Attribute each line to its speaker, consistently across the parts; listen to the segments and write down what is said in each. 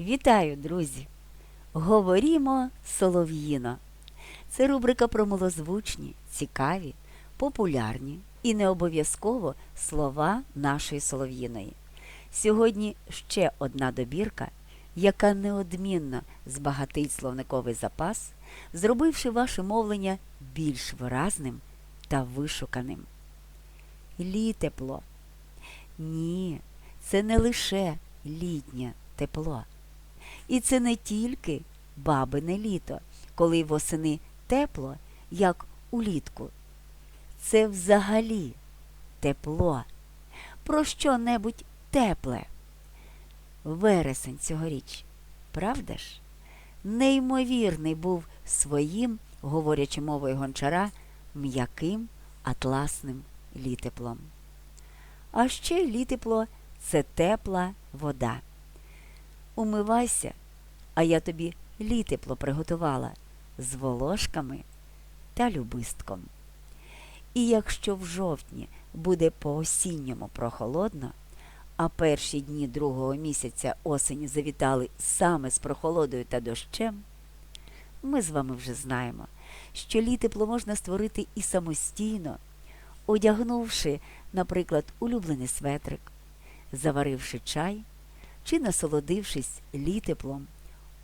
Speaker 1: Вітаю, друзі! Говорімо солов'їно. Це рубрика про малозвучні, цікаві, популярні і не обов'язково слова нашої солов'їної. Сьогодні ще одна добірка, яка неодмінно збагатить словниковий запас, зробивши ваше мовлення більш виразним та вишуканим. Літепло. Ні, це не лише літнє тепло. І це не тільки бабине літо, коли восени тепло, як улітку. Це взагалі тепло. Про що-небудь тепле. Вересень цьогоріч, правда ж? Неймовірний був своїм, говорячи мовою гончара, м'яким атласним літеплом. А ще літепло це тепла вода. Умивайся, а я тобі літепло приготувала з волошками та любистком. І якщо в жовтні буде по-осінньому прохолодно, а перші дні другого місяця осені завітали саме з прохолодою та дощем, ми з вами вже знаємо, що літепло можна створити і самостійно, одягнувши, наприклад, улюблений светрик, заваривши чай чи насолодившись літеплом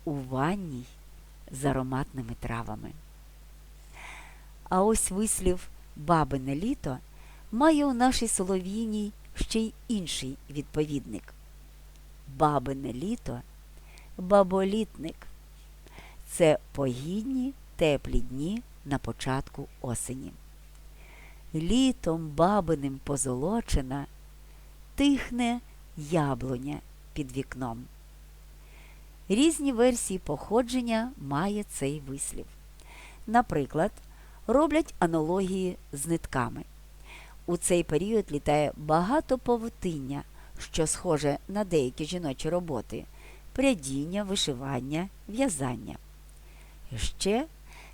Speaker 1: у ванній з ароматними травами. А ось вислів бабине літо має у нашій солов'їній ще й інший відповідник. Бабине літо баболітник. Це погідні теплі дні на початку осені. Літом бабиним позолочена тихне яблуня під вікном. Різні версії походження має цей вислів. Наприклад, роблять аналогії з нитками. У цей період літає багато павутиння, що схоже на деякі жіночі роботи прядіння, вишивання, в'язання. Ще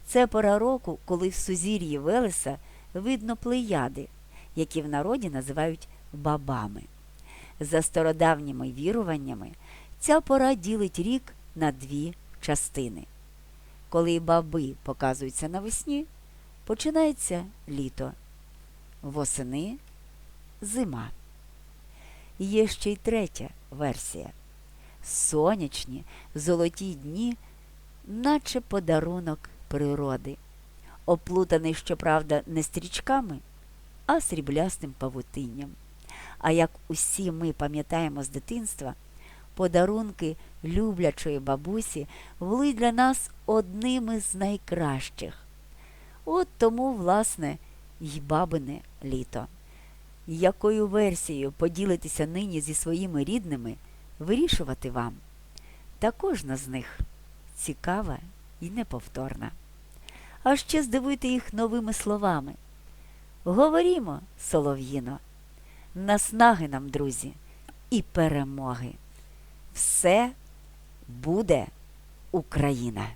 Speaker 1: це пора року, коли в сузір'ї Велеса видно плеяди, які в народі називають бабами. За стародавніми віруваннями, ця пора ділить рік на дві частини. Коли баби показуються навесні, починається літо, восени зима. Є ще й третя версія. Сонячні, золоті дні, наче подарунок природи, оплутаний, щоправда, не стрічками, а сріблястим павутинням. А як усі ми пам'ятаємо з дитинства, подарунки люблячої бабусі були для нас одними з найкращих. От тому, власне, й бабине літо. Якою версією поділитися нині зі своїми рідними, вирішувати вам. Та кожна з них цікава і неповторна. А ще здивуйте їх новими словами. Говорімо, солов'їно, наснаги нам, друзі, і перемоги. Все буде Україна!